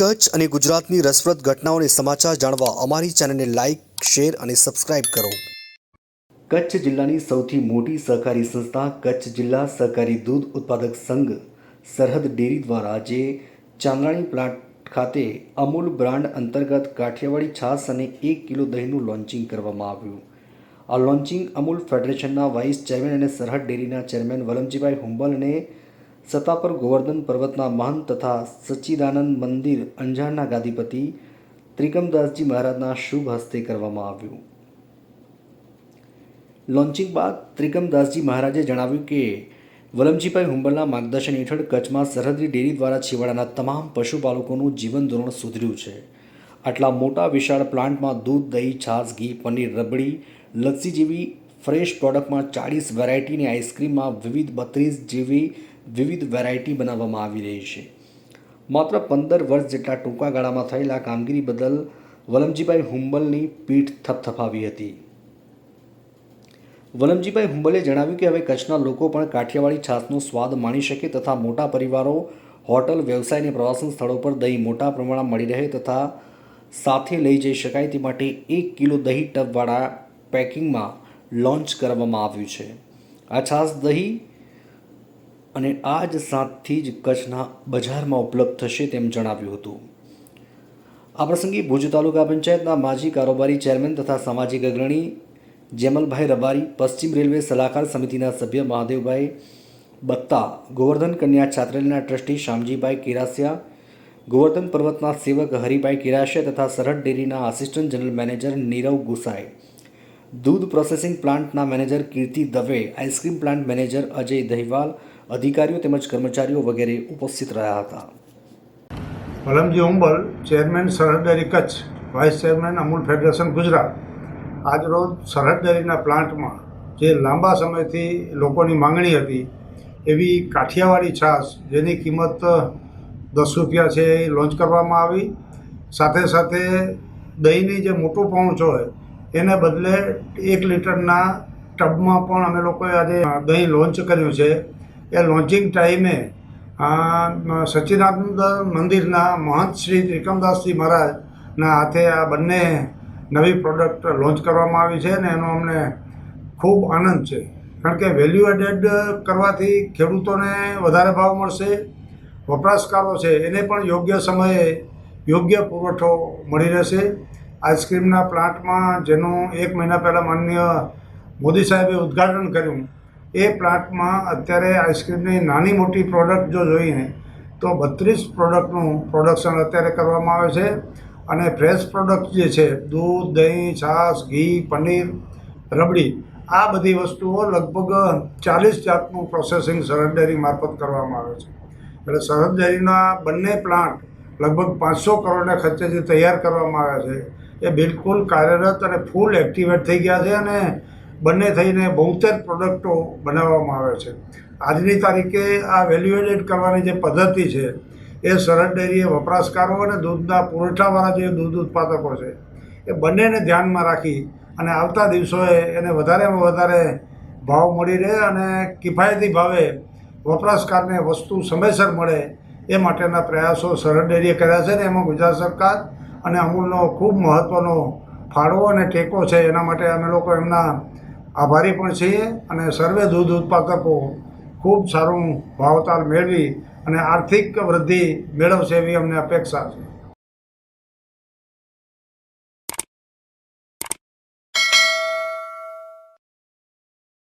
કચ્છ અને ગુજરાતની રસપ્રદ ઘટનાઓને સમાચાર જાણવા અમારી ચેનલને લાઇક શેર અને સબસ્ક્રાઇબ કરો. કચ્છ જિલ્લાની સૌથી મોટી સહકારી સંસ્થા કચ્છ જિલ્લા સહકારી દૂધ ઉત્પાદક સંઘ, સરહદ ડેરી દ્વારા આજે ચાંદાણી પ્લાન્ટ ખાતે અમૂલ બ્રાન્ડ અંતર્ગત કાઠિયાવાડી છાશ અને એક કિલો દહીંનું લોન્ચિંગ કરવામાં આવ્યું. આ લોન્ચિંગ અમૂલ ફેડરેશનના વાઇસ ચેરમેન અને સરહદ ડેરીના ચેરમેન વલમજીભાઈ હુંબલ અને સત્તાપર ગોવર્ધન પર્વતના મહંત તથા સચ્ચિદાનંદ મંદિર અંજારના ગાદીપતિ ત્રિકમદાસજી મહારાજના શુભ હસ્તે કરવામાં આવ્યું. લોન્ચિંગ બાદ ત્રિકમદાસજી મહારાજે જણાવ્યું કે, વલમજીભાઈ હુંબલના માર્ગદર્શન હેઠળ કચ્છમાં સરહદી ડેરી દ્વારા છેવાડાના તમામ પશુપાલકોનું જીવન ધોરણ સુધર્યું છે. આટલા મોટા વિશાળ પ્લાન્ટમાં દૂધ, દહીં, છાશ, ઘી, પનીર, રબડી, લસ્સી જેવી ફ્રેશ પ્રોડક્ટમાં ચાળીસ વેરાયટીની આઈસ્ક્રીમમાં વિવિધ બત્રીસ જેવી વિવિધ વેરાયટી બનાવવામાં આવી રહી છે. માત્ર પંદર વર્ષ જેટલા ટૂંકા ગાળામાં થયેલા કામગીરી બદલ વલમજીભાઈ હુંબલની પીઠ થપથપાવી હતી. વલમજીભાઈ હુંબલે જણાવ્યું કે હવે કચ્છના લોકો પણ કાઠિયાવાડી છાશનો સ્વાદ માણી શકે તથા મોટા પરિવારો હોટલ, વ્યવસાય અને પ્રવાસન સ્થળો પર દહીં મોટા પ્રમાણમાં મળી રહે તથા સાથે લઈ જઈ શકાય તે માટે એક કિલો દહીં ટબવાળા પેકિંગમાં લોન્ચ કરવામાં આવ્યું છે. આ છાશ દહીં અને આ જ સાતથી જ કચ્છના બજારમાં ઉપલબ્ધ થશે તેમ જણાવ્યું હતું. આ પ્રસંગે ભુજ તાલુકા પંચાયતના માજી કારોબારી ચેરમેન તથા સામાજિક અગ્રણી જેમલભાઈ રબારી, પશ્ચિમ રેલવે સલાહકાર સમિતિના સભ્ય મહાદેવભાઈ બત્તા, ગોવર્ધન કન્યા છાત્રાલયના ટ્રસ્ટી શામજીભાઈ કિરાસિયા, ગોવર્ધન પર્વતના સેવક હરિભાઈ કિરાસિયા તથા સરહદ ડેરીના assistant general manager Nirav Gusai. દૂધ પ્રોસેસિંગ પ્લાન્ટના manager Kirti Dave, ice cream plant manager Ajay Dahiwal, અધિકારીઓ તેમજ કર્મચારીઓ વગેરે ઉપસ્થિત રહ્યા હતા. Valamji Umbal, chairman Sarhad dairy Kutch, vice chairman Amul federation Gujarat. આજરોજ સરહદ ડેરીના પ્લાન્ટમાં જે લાંબા સમયથી લોકોની માંગણી હતી, એવી કાઠિયાવાડી છાશ જેની કિંમત દસ રૂપિયા છે એ લોન્ચ કરવામાં આવી. સાથે સાથે દહીંની જે મોટું પહોંચ હોય એને બદલે એક લીટરના ટબમાં પણ અમે લોકોએ આજે દહીં લોન્ચ કર્યું છે. એ લોન્ચિંગ ટાઈમે સચ્ચિદાનંદ મંદિરના મહંત શ્રી ત્રિકમદાસજી મહારાજના હાથે આ બંને નવી પ્રોડક્ટ લોન્ચ કરવામાં આવી છે અને એનો અમને ખૂબ આનંદ છે. કારણ કે વેલ્યુ એડેડ કરવાથી ખેડૂતોને વધારે ભાવ મળશે, વપરાશકારો છે, એને પણ યોગ્ય સમયે યોગ્ય પુરવઠો મળી રહેશે. આઈસ્ક્રીમના પ્લાન્ટમાં જેનું એક મહિના પહેલાં માન્ય મોદી સાહેબે ઉદ્ઘાટન કર્યું, એ પ્લાન્ટમાં અત્યારે આઈસ્ક્રીમની નાની મોટી પ્રોડક્ટ જો જોઈએ, તો બત્રીસ પ્રોડક્ટનું પ્રોડક્શન અત્યારે કરવામાં આવે છે. અને ફ્રેશ પ્રોડક્ટ જે છે, દૂધ, દહીં, છાશ, ઘી, પનીર, રબડી, આ બધી વસ્તુઓ લગભગ ચાલીસ જાતનું પ્રોસેસિંગ સરહદ ડેરી મારફત કરવામાં આવે છે. એટલે સરહદ ડેરીના બંને પ્લાન્ટ લગભગ પાંચસો કરોડના ખર્ચે જે તૈયાર કરવામાં આવ્યા છે. એ બિલકુલ કાર્યરત અને ફૂલ એક્ટિવેટ થઈ ગયા છે અને બંને થઈને બહુતેર પ્રોડક્ટો બનાવવામાં આવે છે. આજની તારીખે આ વેલ્યુએડેડ કરવાની જે પદ્ધતિ છે, એ સરહદ ડેરીએ વપરાશકારો અને દૂધના પુરવઠાવાળા જે દૂધ ઉત્પાદકો છે, એ બંનેને ધ્યાનમાં રાખી અને આવતા દિવસોએ એને વધારેમાં વધારે ભાવ મળી રહે અને કિફાયતી ભાવે વપરાશકારને વસ્તુ સમયસર મળે એ માટેના પ્રયાસો સરહદ ડેરીએ કર્યા છે ને એમાં ગુજરાત સરકાર અને અમૂલનો ખૂબ મહત્ત્વનો ફાળો અને ટેકો છે, એના માટે અમે લોકો એમના આભારી પણ છીએ અને સર્વે દૂધ ઉત્પાદકો ખૂબ સારું ભાવતાલ મેળવી અને આર્થિક વૃદ્ધિ મેળવશે એવી અમને અપેક્ષા છે.